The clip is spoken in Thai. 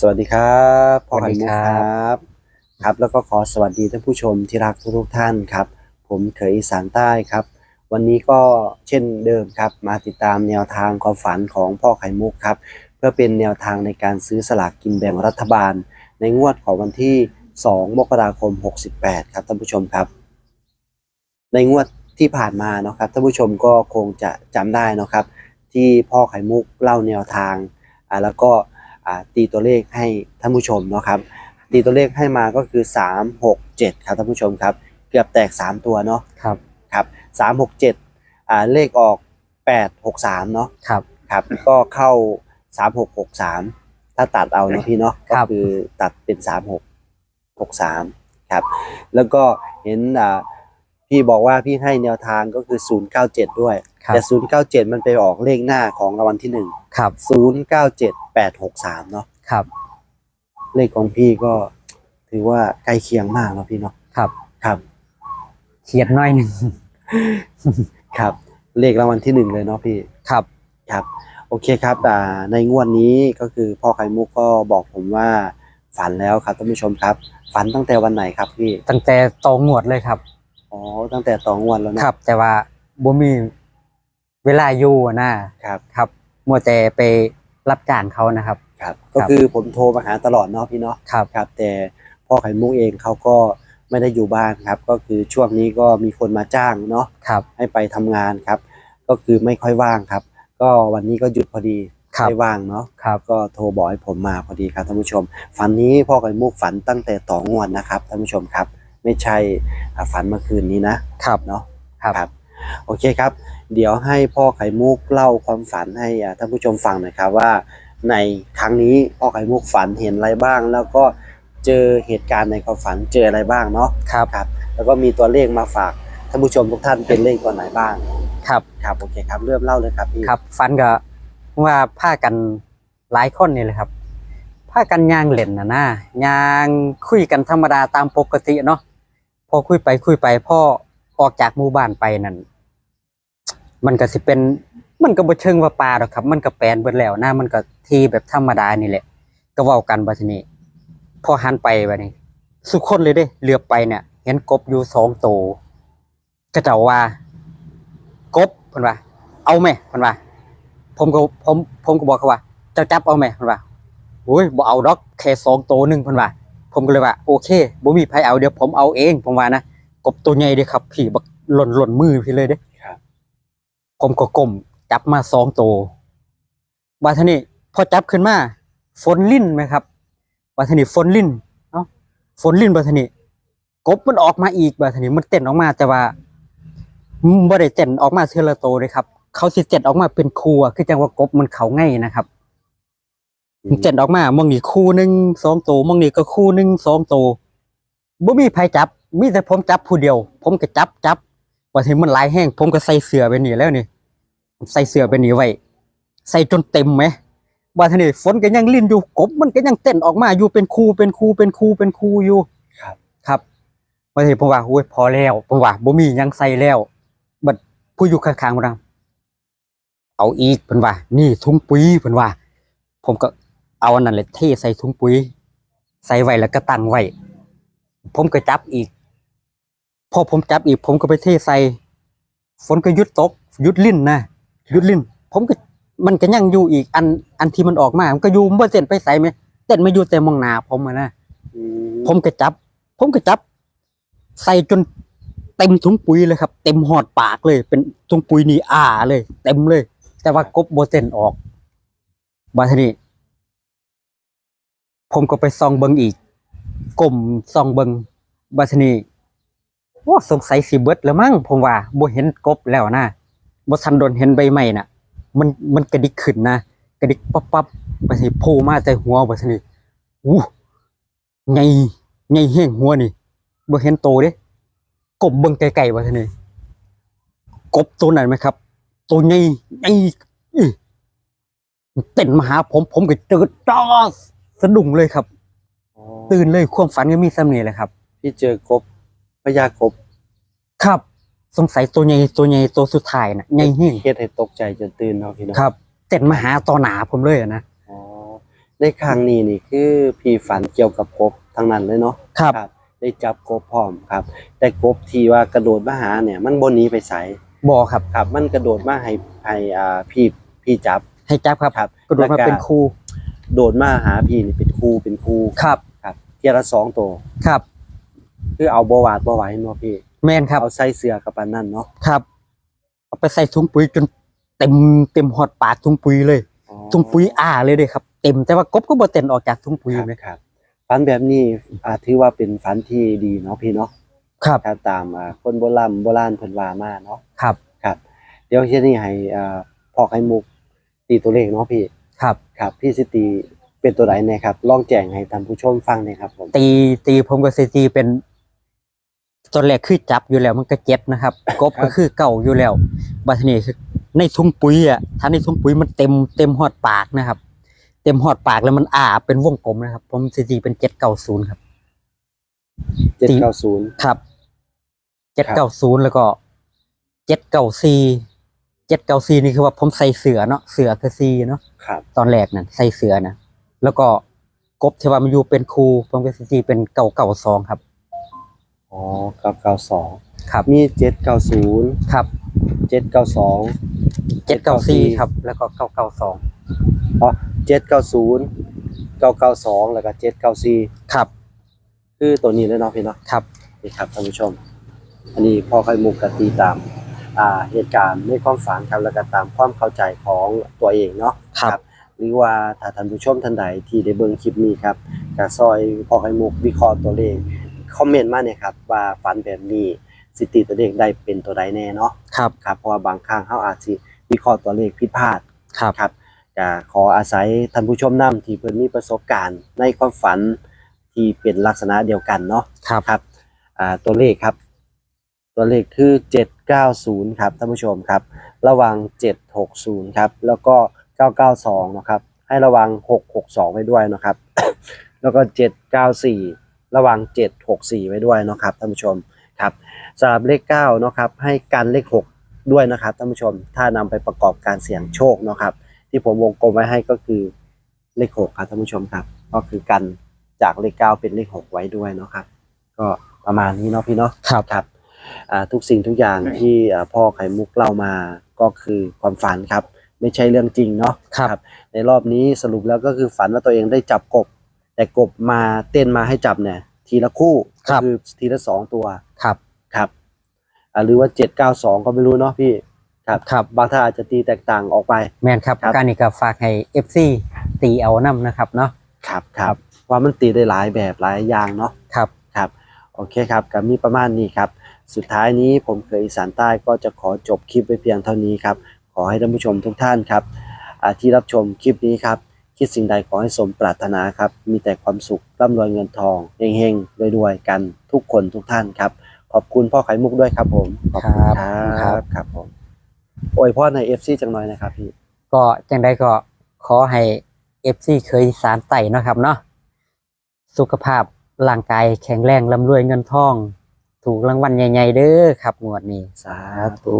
สวัสดีครับพ่อสวัไข่สดีมุกคครัรับ ครับ แล้วก็ขอสวัสดีท่านผู้ชมที่รักทุกๆท่านครับ ผมเขยอีสานใต้ครับ วันนี้ก็เช่นเดิมครับ มาติดตามแนวทางความฝันของพ่อไข่มุกครับ เพื่อเป็นแนวทางในการซื้อสลากกินแบ่งรัฐบาล ในงวดของวันที่ 2 มกราคม 68 ครับท่านผู้ชมครับ ในงวดที่ผ่านมาเนาะครับท่านผู้ชมก็คงจะจำได้เนาะครับ ที่พ่อไข่มุกเล่าแนวทางอ่าแล้วก็อ่า ตีตัวเลขให้ท่านผู้ชมเนาะครับตีตัวเลขให้มาก็คือ 3 6 7 ครับท่านผู้ชมครับ เกือบแตก 3 ตัวเนาะครับครับ3 6 7อ่าเลขออก8 6 3เนาะครับครับ ก็เข้า3 6 6 3ถ้าตัดเอาเนาะพี่เนาะครัก็บคือตัดเป็น3 6 6 3ครับ แล้วก็เห็นอ่าพี่บอกว่าพี่ให้แนวทางก็คือ097ด้วย ครับแต่097มันไปออกเลขหน้าของรางวัลที่1ครับ097 863เนาะครับ เลขของพี่ก็ถือว่าใกล้เคียงมากเนาะพี่เนาะครับ ครับเขียดน้อยหนึ่งครับ เลขรางวัลที่หนึ่งเลยเนาะพี่ครับครับ โอเคครับอ่าในงวดนี้ก็คือพ่อไข่มุกก็บอกผมว่าฝันแล้วครับท่านผู้ชมครับ ฝันตั้งแต่วันไหนครับพี่ตั้งแต่โตงวดเลยครับอ๋อตั้งแต่ต่องวดแล้วนะครับ แต่ว่าบ่มี เวลาอยู่อะนะครับ ครับมัวแต่ไปรับจ้างเขานะครับ ครับ ก็คือผมโทรมาหาตลอดเนาะพี่เนาะครับ ครับ แต่พ่อไข่มุกเองเขาก็ไม่ได้อยู่บ้านครับ ก็คือช่วงนี้ก็มีคนมาจ้างเนาะครับให้ไปทำงานครับ ก็คือไม่ค่อยว่างครับ ก็วันนี้ก็หยุดพอดีครับ ไม่ว่างเนาะครับ ก็โทรบอกให้ผมมาพอดีครับท่านผู้ชม ฝันนี้พ่อไข่มุกฝันตั้งแต่ต่องวดนะครับท่านผู้ชมครับ ไม่ใช่อ่าฝันเมื่อคืนนี้นะครับ เนาะ ครับ โอเคครับ เดี๋ยวให้พ่อไข่มุกเล่าความฝันให้อ่าท่านผู้ชมฟังหน่อยครับว่าในครั้งนี้พ่อไข่มุกฝันเห็นอะไรบ้าง แล้วก็เจอเหตุการณ์ในความฝันเจออะไรบ้างเนาะครับครับ แล้วก็มีตัวเลขมาฝากท่านผู้ชมทุกท่านเป็นเลขตัวไหนบ้างครับครับโอเคครับเริ่มเล่าเลยครับพี่ครับฟันก็ว่าผ้ากันหลายคนนี่เลยครับผ้ากันย่างเล่นนะนะย่างคุยกันธรรมดาตามปกติเนาะพอคุยไปคุยไปพ่อออกจากหมู่บ้านไปนั่น มันก็สิเป็น มันก็บ่เชิงว่าป่าดอกครับ มันก็แปลนเบิดแล้วนะมันก็ที่แบบธรรมดานี่แหละ ก็เว้ากันบัดนี้ พอหันไปบัดนี้ สุคนเลยเด้เหลือไปเนี่ย เห็นกบอยู่สองตัวก็เจ้าว่า กบเพิ่นว่า เอาไหมเพิ่นว่า ผมก็ผมผมก็บอกเขาว่าจ้าจับเอาไหมเพิ่นว่าโอ้ยบ่เอาดอกแค่สองตัวหนึ่งเพิ่นว่า ผมก็เลยว่า โอเคบ่มีไผเอาเดี๋ยวผมเอาเองผมว่านะกบตัวใหญ่เด้ครับพี่บักหล่นหล่นมือพี่เลยเด้ ครับผมก็ก้มจับมาสองตัวว่าท่านี้พอจับขึ้นมาฝนลิ่นไหมครับว่าท่านี้ฝนลิ่นเอ้าฝนลิ่นว่าท่านี้กบมันออกมาอีกว่าท่านี้มันเต้นออกมาแต่ว่ามันบ่ได้เต้นออกมาเทอละโตวเลยครับ เขาสิเต้นออกมาเป็นครัวคือจังว่ากบมันเขาง่ายนะครับมันเต้นออกมามองนี่คู่หนึ่งสองตัวมองนี่ก็คู่หนึ่งสองตัวบ่มีไผจับ มีแต่ผมจับผู้เดียว ผมก็จับจับ ว่าที่มันหลายแห้ง ผมก็ใส่เสื้อไปนี่แล้วนี่ใส่เสื้อไปนี่ไว้ ใส่จนเต็มไหมว่าทีนี้ฝนก็ยังลิ่นอยู่กบมันก็ยังเต้นออกมาอยู่เป็นคู่เป็นคู่เป็นคู่เป็นคู่อยู่ ครับ ครับว่าทีผมว่าโอ้ยพอแล้วผมว่าบ่มีหยังใส่แล้วบัดผู้อยู่ข้างๆบ่ดังเอาอีกเพิ่นว่า นี่ถุงปุ๋ยเพิ่นว่า ผมก็เอาอันนั้นเลยเทใส่ถุงปุ๋ย ใส่ไว้แล้วก็ตั้งไว้ ผมก็จับอีก พอผมจับอีกผมก็ไปเทใส่ฝนก็หยุดตกหยุดลิ่นนะหยุดลิ่นผมก็มันก็ยังอยู่อีกอันอันที่มันออกมา มันก็อยู่บ่เต้นไปใส่ไหมเต้นไม่อยู่แต่มองหน้าผมอะนะอืมผมก็จับ ผมก็จับ ใส่จนเต็มถุงปุ๋ยเลยครับ เต็มหอดปากเลย เป็นถุงปุ๋ยนี่อ่าเลย เต็มเลย แต่ว่ากบโบเต้นออกบาทีนี้ ผมก็ไปส่องเบิงอีกกลมส่องเบิงบาทีนี้ ว่าสงสัยสิเบิดแล้วมั้งผมว่าบ่เห็นกบแล้วนะบ่ทันโดนเห็นใบไม้น่ะ มันมันกระดิกขึ้นนะกระดิกปั๊บปั๊บบาทีนี้โผล่มาแต่หัวบาทีนี้อู้ไงไงเฮี้ยงหัวนี่บ่เห็นโตเด้กบเบิ่งไกลๆบาทีนี้กบตัวนั้นไหมครับ ตัวใหญ่ใหญ่อื้อเต้นมาหาผมผมก็เจอจ้าสะดุ้งเลยครับอ๋อตื่นเลยความฝันก็มีซ้ำนี่แหละครับพี่เจอกบ พญากบครับ สงสัยตัวใหญ่ตัวใหญ่ตัวสุดท้ายน่ะใหญ่เฮี้ยงเฮ็ดให้ตกใจจนตื่นเนาะพี่เนาะครับเต้นมาหาต่อหนาผมเลยอะนะ อ๋อในครั้งนี้นี่คือพี่ฝันเกี่ยวกับกบทั้งนั้นเลยเนาะครับ ได้จับกบพร้อมครับ แต่กบที่ว่ากระโดดมาหาเนี่ย มันบนนี้ไปใสบ่ครับ ครับ มันกระโดดมาให้ให้อ่าพี่พี่จับ ให้จับครับครับกระโดดมาแล้วเป็นครูโดดมาหาพี่นี่เป็นครูเป็นครูครับ ครับเทียละสองตัว ครับ คือเอาบวาดบวไหวเนาะพี่แม่นครับ เอาใส่เสือกับปันนั่นเนาะครับ เอาไปใส่ถุงปุ๋ยจนเต็มเต็มหอดปากถุงปุ๋ยเลย อ๋อถุงปุ๋ยอ้าเลยเด้ครับ เต็มแต่ว่ากบก็บ่เต็มออกจากถุงปุ๋ยครับเลยครับฝันแบบนี้อ่าถือว่าเป็นฝันที่ดีเนาะพี่เนาะครับครับตามอ่าคนโบราณโบราณเพิ่นว่ามาเนาะครับ ครับ เดี๋ยวที่นี่ให้อ่าพ่อไข่มุกตีตัวเลขเนาะพี่ครับ ครับ พี่สิตีเป็นตัวไหนเนี่ยครับลองแจ้งให้ท่านผู้ชมฟังหน่อยครับผมตีตีผมก็สิตีเป็น ตอนแรกคือจับอยู่แล้วมันก็เจ็ดนะครับ กบก็คือเก่าอยู่แล้วบัดทีนี้คือในถุงปุ๋ยอะถ้าในถุงปุ๋ยมันเต็มเต็มหอดปากนะครับ เต็มหอดปากแล้วมันอ้าเป็นวงกลมนะครับ ผมสิตีเป็นเจ็ดเก้าศูนย์ครับเจ็ดเก้าศูนย์ครับเจ็ดเก้าศูนย์แล้วก็เจ็ดเก้าสี่เจ็ดเก้าสี่นี่คือว่าผมใส่เสือเนาะเสือคือซีเนาะครับตอนแรกนั่นใส่เสือนะแล้วก็กบที่ว่ามันอยู่เป็นครูผมก็สิตีเป็นเก่าเก่าสองครับ อ๋อเก้าเก้าสองครับมีเจ็ดเก้าศูนย์ครับเจ็ดเก้าสองเจ็ดเก้าสี่ครับ แล้วก็เก้าเก้าสองอ๋อเจ็ดเก้าศูนย์เก้าเก้าสองแล้วก็เจ็ดเก้าสี่ครับ คือตัวนี้เลยเนาะพี่เนาะครับนี่ครับท่านผู้ชม อันนี้พ่อไข่มุกกตีตามอ่าเหตุการณ์ในความฝันครับแล้วก็ตามความเข้าใจของตัวเองเนาะครับหรือว่าถ้าท่านผู้ชมท่านใดที่ได้เบิ่งคลิปนี้ครับก็ซอยพ่อไข่มุกวิเคราะห์ตัวเลข คอมเมนต์มาเนี่ยครับว่าฝันแบบนี้สิติตัวเลขได้เป็นตัวใดแน่เนาะครับครับเพราะว่าบางครั้งเขาอาจสิวิเคราะห์ตัวเลขผิดพลาดครับครับก็ขออาศัยท่านผู้ชมนำที่เพิ่นมีประสบการณ์ ในความฝันที่เป็นลักษณะเดียวกันเนาะครับครับอ่าตัวเลขครับ ตัวเลขคือ 790 ครับท่านผู้ชมครับ ระวัง 760 ครับ แล้วก็ 992 นะครับ ให้ระวัง 662 ไว้ด้วยนะครับ แล้วก็ 794 ระวัง 764 ไว้ด้วยนะครับท่านผู้ชมครับสำหรับเลข9เนาะครับให้กันเลข 6 ด้วยนะครับท่านผู้ชม ถ้านำไปประกอบการเสี่ยงโชคเนาะครับ ที่ผมวงกลมไว้ให้ก็คือเลข 6 ครับท่านผู้ชมครับ ก็คือกันจากเลข 9 เป็นเลข 6 ไว้ด้วยเนาะครับ ก็ประมาณนี้เนาะพี่เนาะครับครับอ่าทุกสิ่งทุกอย่างที่อ่าพ่อไข่มุกเล่ามาก็คือความฝันครับ ไม่ใช่เรื่องจริงเนาะครับ ในรอบนี้สรุปแล้วก็คือฝันว่าตัวเองได้จับกบ แต่กบมาเต้นมาให้จับเนี่ย ทีละคู่ครับก็คือทีละสองตัวครับ ครับอ่าหรือว่าเจ็ดเก้าสองก็ไม่รู้เนาะพี่ครับครับ บางท่านอาจจะตีแตกต่างออกไป แมนครับครับ การนี้ก็ฝากให้ FC ตีเอานํนะครับเนาะ ครับครับว่ามันตีได้หลายแบบหลายอย่างเนาะ ครับ ครับโอเคครับก็มีประมาณนี้ครับ สุดท้ายนี้ผมเคยอีสานใต้ก็จะขอจบคลิปไว้เพียงเท่านี้ครับ ขอให้ท่านผู้ชมทุกท่านครับอ่าที่รับชมคลิปนี้ครับ คิดสิ่งใดขอให้สมปรารถนาครับ มีแต่ความสุขร่ำรวยเงินทองเฮงๆรวยๆกันทุกคนทุกท่านครับ ขอบคุณพ่อไข่มุกด้วยครับผมขอบคุณคครัรับบครับผมโอ้ยพ่อในเอฟซีจังหน่อยนะครับพี่ก็จังไดก็ขอให้ FC เคยสารไต่เนาะครับเนาะสุขภาพร่างกายแข็งแรงร่ำรวยเงินทอง ถูกรางวัลใหญ่ ๆ เด้อครับงวดนี้ สาสาธุ